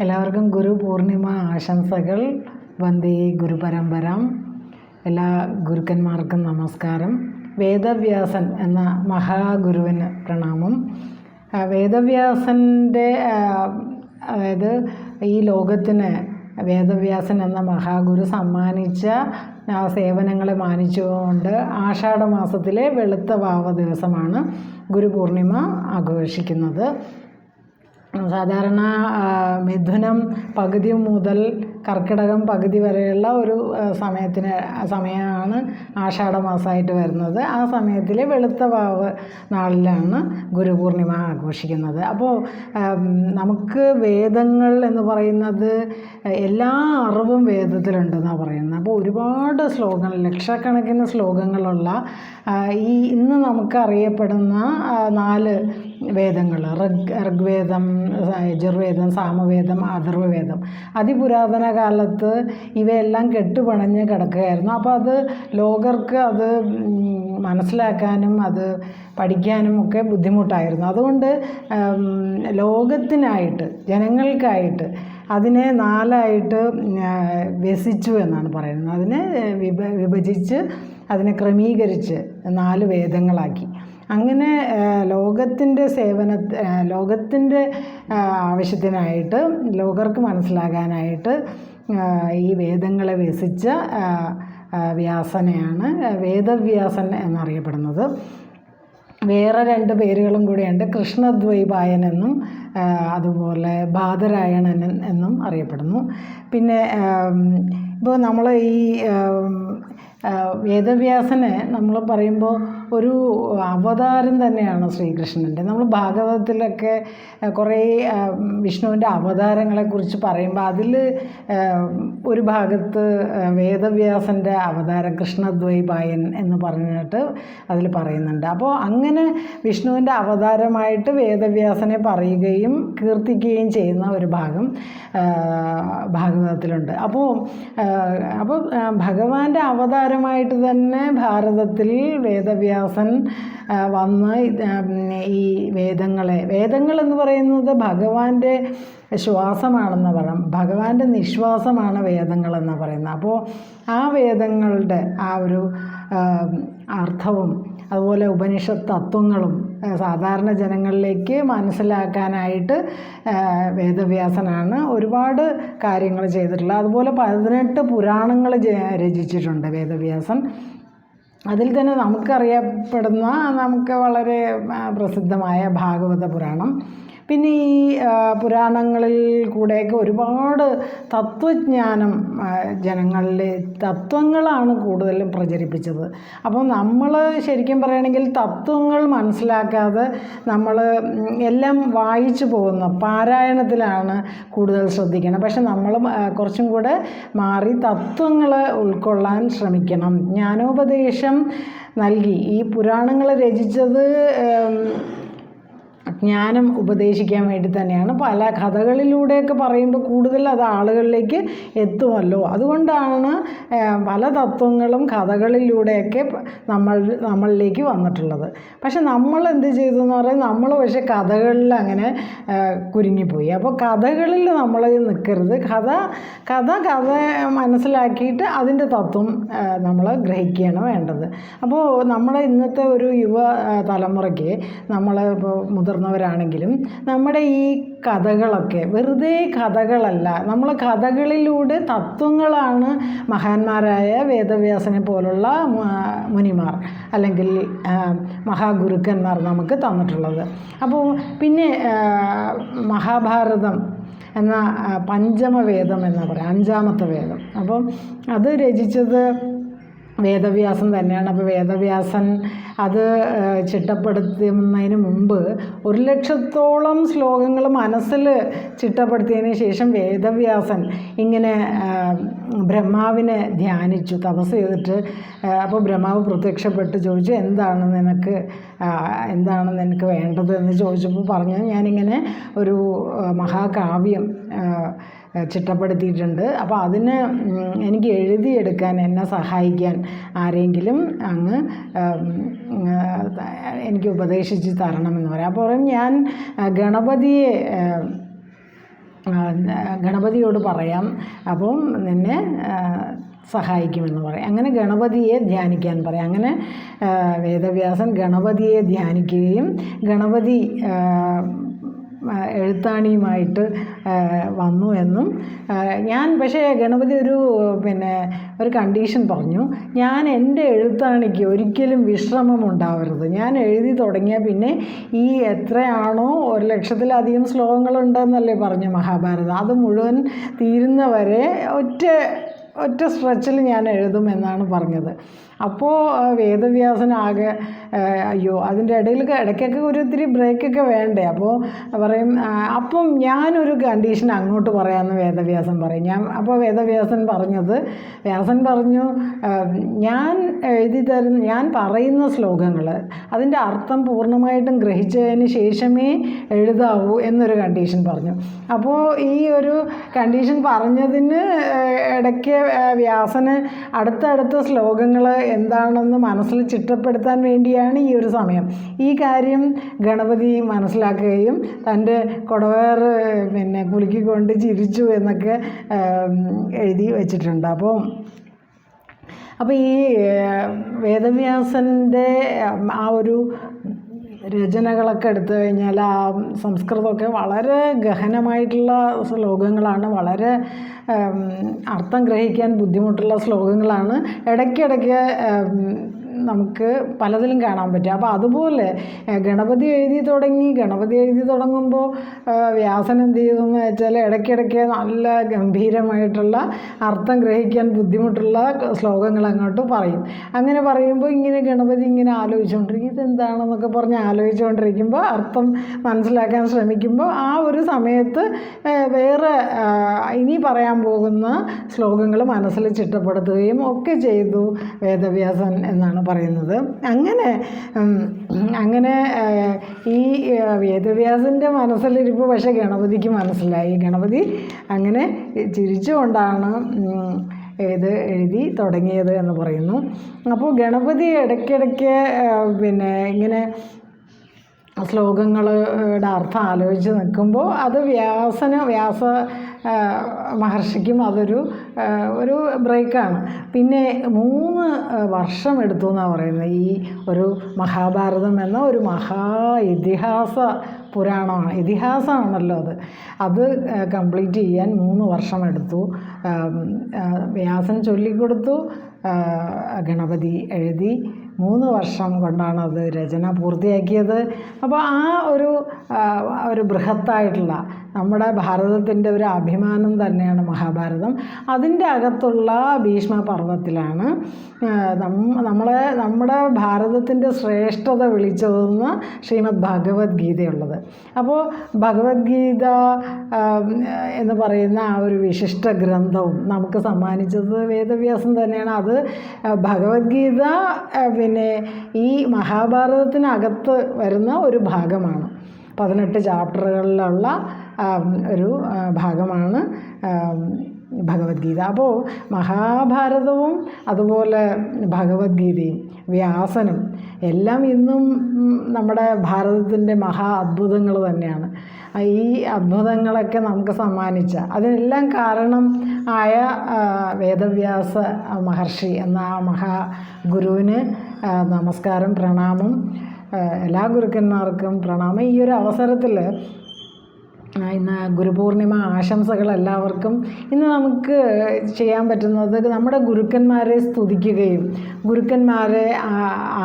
എല്ലാവർക്കും ഗുരു പൂർണിമ ആശംസകൾ. വന്ദേ ഗുരുപരമ്പരം. എല്ലാ ഗുരുക്കന്മാർക്കും നമസ്കാരം. വേദവ്യാസൻ എന്ന മഹാഗുരുവിന് പ്രണാമം. വേദവ്യാസന്റെ അതായത് ഈ ലോകത്തിന് വേദവ്യാസൻ എന്ന മഹാഗുരു സമ്മാനിച്ച സേവനങ്ങളെ മാനിച്ചുകൊണ്ട് ആഷാഢമാസത്തിലെ വെളുത്ത വാവ ദിവസമാണ് ഗുരുപൂർണിമ ആഘോഷിക്കുന്നത്. സാധാരണ മിഥുനം പകുതി മുതൽ കർക്കിടകം പകുതി വരെയുള്ള ഒരു സമയത്തിന് സമയമാണ് ആഷാഢമാസമായിട്ട് വരുന്നത്. ആ സമയത്തിൽ വെളുത്ത വാവ് നാളിലാണ് ഗുരുപൂർണിമ ആഘോഷിക്കുന്നത്. അപ്പോൾ നമുക്ക് വേദങ്ങൾ എന്ന് പറയുന്നത് എല്ലാ അറിവും വേദത്തിലുണ്ടെന്നാണ് പറയുന്നത്. അപ്പോൾ ഒരുപാട് ശ്ലോകങ്ങൾ ലക്ഷക്കണക്കിന് ശ്ലോകങ്ങളുള്ള ഈ ഇന്ന് നമുക്ക് അറിയപ്പെടുന്ന നാല് വേദങ്ങൾ ഋഗ് ഋഗ്വേദം യജുർവേദം സാമവേദം അഥർവവേദം അതിപുരാതന കാലത്ത് ഇവയെല്ലാം കെട്ടുപണഞ്ഞ് കിടക്കുകയായിരുന്നു. അപ്പോൾ അത് ലോകർക്ക് അത് മനസ്സിലാക്കാനും അത് പഠിക്കാനും ഒക്കെ ബുദ്ധിമുട്ടായിരുന്നു. അതുകൊണ്ട് ലോകത്തിനായിട്ട് ജനങ്ങൾക്കായിട്ട് അതിനെ നാലായിട്ട് വ്യസിച്ചു എന്നാണ് പറയുന്നത്. അതിനെ വിഭ വിഭജിച്ച് അതിനെ ക്രമീകരിച്ച് നാല് വേദങ്ങളാക്കി. അങ്ങനെ ലോകത്തിന്റെ സേവന ലോകത്തിന്റെ ആവശ്യത്തിനായിട്ട് ലോകർക്ക് മനസ്സിലാകാനായിട്ട് ഈ വേദങ്ങളെ വ്യസിച്ച വ്യാസനയാണ് വേദവ്യാസൻ എന്നറിയപ്പെടുന്നത്. വേറെ രണ്ട് പേരുകളും കൂടിയുണ്ട് കൃഷ്ണദ്വൈപായൻ എന്നും അതുപോലെ ബാദരായണൻ എന്നും അറിയപ്പെടുന്നു. പിന്നെ ഇപ്പോൾ നമ്മൾ ഈ വേദവ്യാസനെ നമ്മൾ പറയുമ്പോൾ ഒരു അവതാരം തന്നെയാണ് ശ്രീകൃഷ്ണന്റെ നമ്മൾ ഭാഗവതത്തിലൊക്കെ കുറേ വിഷ്ണുവിന്റെ അവതാരങ്ങളെക്കുറിച്ച് പറയുമ്പോൾ അതിൽ ഒരു ഭാഗത്ത് വേദവ്യാസന്റെ അവതാരം കൃഷ്ണദ്വൈപായൻ എന്ന് പറഞ്ഞിട്ട് അതിൽ പറയുന്നുണ്ട്. അപ്പോൾ അങ്ങനെ വിഷ്ണുവിന്റെ അവതാരമായിട്ട് വേദവ്യാസനെ പറയുകയും കീർത്തിക്കുകയും ചെയ്യുന്ന ഒരു ഭാഗം ഭാഗവതത്തിലുണ്ട്. അപ്പോൾ അപ്പോൾ ഭഗവാന്റെ അവതാരമായിട്ട് തന്നെ ഭാരതത്തിൽ വേദവ്യാസൻ ആ, വന്ന് ഈ വേദങ്ങളെ വേദങ്ങൾ എന്ന് പറയുന്നത് ഭഗവാന്റെ ശ്വാസമാണെന്ന് പറയാം ഭഗവാന്റെ നിശ്വാസമാണ് വേദങ്ങളെന്ന് പറയുന്നത്. അപ്പോൾ ആ വേദങ്ങളുടെ ആ ഒരു അർത്ഥവും അതുപോലെ ഉപനിഷത്ത് തത്വങ്ങളും സാധാരണ ജനങ്ങളിലേക്ക് മനസ്സിലാക്കാനായിട്ട് വേദവ്യാസനാണ് ഒരുപാട് കാര്യങ്ങൾ ചെയ്തിട്ടുള്ളത്. അതുപോലെ പതിനെട്ട് പുരാണങ്ങൾ രചിച്ചിട്ടുണ്ട് വേദവ്യാസൻ. അതിൽ തന്നെ നമുക്കറിയപ്പെടുന്ന നമുക്ക് വളരെ പ്രസിദ്ധമായ ഭാഗവത പുരാണം. പിന്നെ ഈ പുരാണങ്ങളിൽ കൂടെയൊക്കെ ഒരുപാട് തത്വജ്ഞാനം ജനങ്ങളിൽ തത്വങ്ങളാണ് കൂടുതലും പ്രചരിപ്പിച്ചത്. അപ്പോൾ നമ്മൾ ശരിക്കും പറയുകയാണെങ്കിൽ തത്വങ്ങൾ മനസ്സിലാക്കാതെ നമ്മൾ എല്ലാം വായിച്ചു പോകുന്ന പാരായണത്തിലാണ് കൂടുതൽ ശ്രദ്ധിക്കണം. പക്ഷെ നമ്മൾ കുറച്ചും കൂടെ മാറി തത്വങ്ങൾ ഉൾക്കൊള്ളാൻ ശ്രമിക്കണം. ജ്ഞാനോപദേശം നൽകി. ഈ പുരാണങ്ങൾ രചിച്ചത് ജ്ഞാനം ഉപദേശിക്കാൻ വേണ്ടി തന്നെയാണ്. പല കഥകളിലൂടെയൊക്കെ പറയുമ്പോൾ കൂടുതൽ അത് ആളുകളിലേക്ക് എത്തുമല്ലോ. അതുകൊണ്ടാണ് പല തത്വങ്ങളും കഥകളിലൂടെയൊക്കെ നമ്മൾ നമ്മളിലേക്ക് വന്നിട്ടുള്ളത്. പക്ഷെ നമ്മൾ എന്ത് ചെയ്തു എന്ന് പറയുന്നത് നമ്മൾ പക്ഷേ കഥകളിൽ അങ്ങനെ കുരുങ്ങിപ്പോയി. അപ്പോൾ കഥകളിൽ നമ്മൾ നിൽക്കരുത്. കഥ കഥ കഥ മനസ്സിലാക്കിയിട്ട് അതിന്റെ തത്വം നമ്മൾ ഗ്രഹിക്കുകയാണ് വേണ്ടത്. അപ്പോൾ നമ്മുടെ ഇന്നത്തെ ഒരു യുവ തലമുറയ്ക്ക് നമ്മൾ ഇപ്പോൾ മുതിർന്നവരാണെങ്കിലും നമ്മുടെ ഈ കഥകളൊക്കെ വെറുതെ കഥകളല്ല. നമ്മൾ കഥകളിലൂടെ തത്വങ്ങളാണ് മഹാന്മാരായ വേദവ്യാസനെ പോലുള്ള മുനിമാർ അല്ലെങ്കിൽ മഹാഗുരുക്കന്മാർ നമുക്ക് തന്നിട്ടുള്ളത്. അപ്പോൾ പിന്നെ മഹാഭാരതം എന്ന പഞ്ചമവേദം എന്ന് പറയാം അഞ്ചാമത്തെ വേദം. അപ്പം അത് രചിച്ചത് വേദവ്യാസൻ തന്നെയാണ്. അപ്പോൾ വേദവ്യാസൻ അത് ചിട്ടപ്പെടുത്തുന്നതിന് മുമ്പ് ഒരു ലക്ഷത്തോളം ശ്ലോകങ്ങൾ മനസ്സിൽ ചിട്ടപ്പെടുത്തിയതിന് ശേഷം വേദവ്യാസൻ ഇങ്ങനെ ബ്രഹ്മാവിനെ ധ്യാനിച്ചു തപസ് ചെയ്തിട്ട് അപ്പോൾ ബ്രഹ്മാവ് പ്രത്യക്ഷപ്പെട്ട് ചോദിച്ചു എന്താണ് നിനക്ക് എന്താണ് നിനക്ക് വേണ്ടത്? എന്ന് ചോദിച്ചപ്പോൾ പറഞ്ഞു ഞാനിങ്ങനെ ഒരു മഹാകാവ്യം ചിട്ടപ്പെടുത്തിയിട്ടുണ്ട്. അപ്പോൾ അതിന് എനിക്ക് എഴുതിയെടുക്കാൻ എന്നെ സഹായിക്കാൻ ആരെങ്കിലും അങ്ങ് എനിക്ക് ഉപദേശിച്ച് തരണമെന്ന് പറയാം. അപ്പോൾ ഞാൻ ഗണപതിയെ ഗണപതിയോട് പറയാം. അപ്പം നിന്നെ സഹായിക്കുമെന്ന് പറയും. അങ്ങനെ ഗണപതിയെ ധ്യാനിക്കാൻ പറയും. അങ്ങനെ വേദവ്യാസൻ ഗണപതിയെ ധ്യാനിക്കുകയും ഗണപതി എഴുത്താണിയുമായിട്ട് വന്നു എന്നും. ഞാൻ പക്ഷേ ഗണപതി ഒരു പിന്നെ ഒരു കണ്ടീഷൻ പറഞ്ഞു. ഞാൻ എന്റെ എഴുത്താണിക്ക് ഒരിക്കലും വിശ്രമം ഉണ്ടാവരുത്. ഞാൻ എഴുതി തുടങ്ങിയാൽ പിന്നെ ഈ എത്രയാണോ ഒരു ലക്ഷത്തിലധികം ശ്ലോകങ്ങളുണ്ടെന്നല്ലേ പറഞ്ഞു മഹാഭാരതം. അത് മുഴുവൻ തീരുന്നവരെ ഒറ്റ ഒറ്റ സ്ട്രെച്ചിൽ ഞാൻ എഴുതും എന്നാണ് പറഞ്ഞത്. അപ്പോൾ വേദവ്യാസനാകെ അയ്യോ അതിന്റെ ഇടയിൽ ഇടയ്ക്കൊക്കെ ഒരു ഇത്തിരി ബ്രേക്കൊക്കെ വേണ്ടേ? അപ്പോൾ പറയും അപ്പം ഞാനൊരു കണ്ടീഷൻ അങ്ങോട്ട് പറയാമെന്ന് വേദവ്യാസൻ പറയും. ഞാൻ അപ്പോൾ വേദവ്യാസൻ പറഞ്ഞത് വ്യാസൻ പറഞ്ഞു ഞാൻ എഴുതി തരുന്ന ഞാൻ പറയുന്ന ശ്ലോകങ്ങൾ അതിന്റെ അർത്ഥം പൂർണമായിട്ടും ഗ്രഹിച്ചതിന് ശേഷമേ എഴുതാവൂ എന്നൊരു കണ്ടീഷൻ പറഞ്ഞു. അപ്പോൾ ഈ ഒരു കണ്ടീഷൻ പറഞ്ഞതിന് ഇടയ്ക്ക് വ്യാസന് അടുത്തടുത്ത ശ്ലോകങ്ങൾ എന്താണെന്ന് മനസ്സിൽ ചിട്ടപ്പെടുത്താൻ വേണ്ടിയാണ് ഈ ഒരു സമയം. ഈ കാര്യം ഗണപതി മനസ്സിലാക്കുകയും തന്റെ കുടവേർ പിന്നെ കുലുക്കിക്കൊണ്ട് ചിരിച്ചു എന്നൊക്കെ എഴുതി വെച്ചിട്ടുണ്ട്. അപ്പോൾ അപ്പോൾ ഈ വേദവ്യാസന്റെ ആ ഒരു രചനകളൊക്കെ എടുത്തു കഴിഞ്ഞാൽ ആ സംസ്കൃതമൊക്കെ വളരെ ഗഹനമായിട്ടുള്ള ശ്ലോകങ്ങളാണ് വളരെ അർത്ഥം ഗ്രഹിക്കാൻ ബുദ്ധിമുട്ടുള്ള ശ്ലോകങ്ങളാണ്. ഇടയ്ക്കിടയ്ക്ക് നമുക്ക് പലതിലും കാണാൻ പറ്റും. അപ്പോൾ അതുപോലെ ഗണപതി എഴുതി തുടങ്ങി ഗണപതി എഴുതി തുടങ്ങുമ്പോൾ വ്യാസൻ എന്ത് ചെയ്തു എന്ന് വെച്ചാൽ ഇടയ്ക്കിടയ്ക്ക് നല്ല ഗംഭീരമായിട്ടുള്ള അർത്ഥം ഗ്രഹിക്കാൻ ബുദ്ധിമുട്ടുള്ള ശ്ലോകങ്ങൾ അങ്ങോട്ട് പറയും. അങ്ങനെ പറയുമ്പോൾ ഇങ്ങനെ ഗണപതി ഇങ്ങനെ ആലോചിച്ചുകൊണ്ടിരിക്കും. ഇതെന്താണെന്നൊക്കെ പറഞ്ഞ് ആലോചിച്ചുകൊണ്ടിരിക്കുമ്പോൾ അർത്ഥം മനസ്സിലാക്കാൻ ശ്രമിക്കുമ്പോൾ ആ ഒരു സമയത്ത് വേറെ ഇനി പറയാൻ പോകുന്ന ശ്ലോകങ്ങൾ മനസ്സിൽ ചിട്ടപ്പെടുത്തുകയും ഒക്കെ ചെയ്തു വേദവ്യാസൻ എന്നാണ് പറയുന്നത്. അങ്ങനെ അങ്ങനെ ഈ വേദവ്യാസിന്റെ മനസ്സിലിരിപ്പ് പക്ഷേ ഗണപതിക്ക് മനസ്സിലായി. ഗണപതി അങ്ങനെ ചിരിച്ചുകൊണ്ടാണ് ഇത് എഴുതി തുടങ്ങിയത് എന്ന് പറയുന്നു. അപ്പോൾ ഗണപതി ഇടയ്ക്കിടയ്ക്ക് പിന്നെ ഇങ്ങനെ ശ്ലോകങ്ങളുടെ അർത്ഥം ആലോചിച്ച് നിൽക്കുമ്പോൾ അത് വ്യാസന് വ്യാസ മഹർഷിക്കും അതൊരു ഒരു ബ്രേക്കാണ്. പിന്നെ മൂന്ന് വർഷം എടുത്തു എന്നാണ് പറയുന്നത്. ഈ ഒരു മഹാഭാരതം എന്ന ഒരു മഹാ ഇതിഹാസ പുരാണമാണ്. ഇതിഹാസമാണല്ലോ അത്. അത് കംപ്ലീറ്റ് ചെയ്യാൻ മൂന്ന് വർഷം എടുത്തു. വ്യാസൻ ചൊല്ലിക്കൊടുത്തു. ഗണപതി എഴുതി. മൂന്ന് വർഷം കൊണ്ടാണ് അത് രചന പൂർത്തിയാക്കിയത്. അപ്പോൾ ആ ഒരു ഒരു ബൃഹത്തായിട്ടുള്ള നമ്മുടെ ഭാരതത്തിന്റെ ഒരു അഭിമാനം തന്നെയാണ് മഹാഭാരതം. അതിന്റെ അകത്തുള്ള ഭീഷ്മ പർവത്തിലാണ് നമ്മളെ നമ്മുടെ ഭാരതത്തിന്റെ ശ്രേഷ്ഠത വിളിച്ചതെന്ന് ശ്രീമദ് ഭഗവത്ഗീതയുള്ളത് അപ്പോൾ ഭഗവത്ഗീത എന്ന് പറയുന്ന ആ ഒരു വിശിഷ്ട ഗ്രന്ഥവും നമുക്ക് സമ്മാനിച്ചത് വേദവ്യാസം തന്നെയാണ്. അത് ഭഗവത്ഗീത പിന്നെ ഈ മഹാഭാരതത്തിനകത്ത് വരുന്ന ഒരു ഭാഗമാണ്. പതിനെട്ട് ചാപ്റ്ററുകളിലുള്ള ഒരു ഭാഗമാണ് ഭഗവത്ഗീത. അപ്പോൾ മഹാഭാരതവും അതുപോലെ ഭഗവത്ഗീതയും വ്യാസനും എല്ലാം ഇന്നും നമ്മുടെ ഭാരതത്തിന്റെ മഹാ അത്ഭുതങ്ങൾ തന്നെയാണ്. ഈ അത്ഭുതങ്ങളൊക്കെ നമുക്ക് സമ്മാനിച്ച അതിനെല്ലാം കാരണം ആയ വേദവ്യാസ മഹർഷി എന്ന ആ മഹാഗുരുവിന് ആ, നമസ്കാരം പ്രണാമം. എല്ലാ ഗുരുക്കന്മാർക്കും പ്രണാമം. ഈ ഒരു അവസരത്തിൽ ഇന്ന് ഗുരുപൂർണിമ ആശംസകൾ എല്ലാവർക്കും. ഇന്ന് നമുക്ക് ചെയ്യാൻ പറ്റുന്നത് നമ്മുടെ ഗുരുക്കന്മാരെ സ്തുതിക്കുകയും ഗുരുക്കന്മാരെ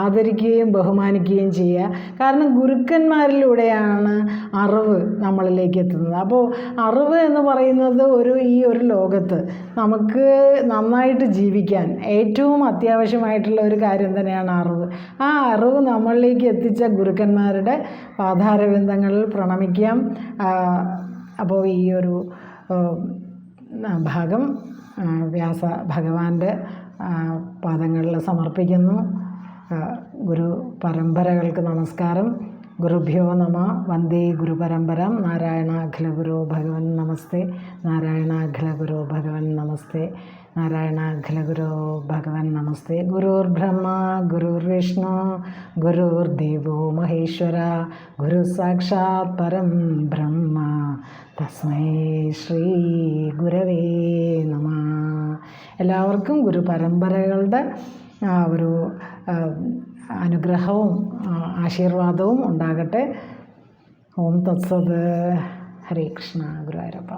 ആദരിക്കുകയും ബഹുമാനിക്കുകയും ചെയ്യുക. കാരണം ഗുരുക്കന്മാരിലൂടെയാണ് അറിവ് നമ്മളിലേക്ക് എത്തുന്നത്. അപ്പോൾ അറിവ് എന്ന് പറയുന്നത് ഒരു ഈ ഒരു ലോകത്ത് നമുക്ക് നന്നായിട്ട് ജീവിക്കാൻ ഏറ്റവും അത്യാവശ്യമായിട്ടുള്ള ഒരു കാര്യം തന്നെയാണ് അറിവ്. ആ അറിവ് നമ്മളിലേക്ക് എത്തിച്ച ഗുരുക്കന്മാരുടെ പാതാരവിന്ദങ്ങളിൽ പ്രണമിക്കാം. അപ്പോൾ ഈ ഒരു ഭാഗം വ്യാസ ഭഗവാന്റെ പാദങ്ങളിൽ സമർപ്പിക്കുന്നു. ഗുരു പരമ്പരകൾക്ക് നമസ്കാരം. ഗുരുഭ്യോ നമ. വന്ദേ ഗുരുപരമ്പരം. നാരായണാഖില ഗുരു ഭഗവൻ നമസ്തേ. നാരായണാഖില ഗുരു ഭഗവൻ നമസ്തേ. നാരായണാഖില ഗുരു ഭഗവൻ നമസ്തേ. ഗുരുർ ബ്രഹ്മ ഗുരുർ വിഷ്ണു ഗുരുർ ദേവോ മഹേശ്വര ഗുരു സാക്ഷാത് പരം ബ്രഹ്മ. തസ്മൈ ശ്രീ ഗുരവേ നമ. എല്ലാവർക്കും ഗുരു പരമ്പരകളുടെ ഒരു അനുഗ്രഹവും ആശീർവാദവും ഉണ്ടാകട്ടെ. ഓം തത്സത്. ഹരേ കൃഷ്ണ. ഗുരുവായൂരപ്പ.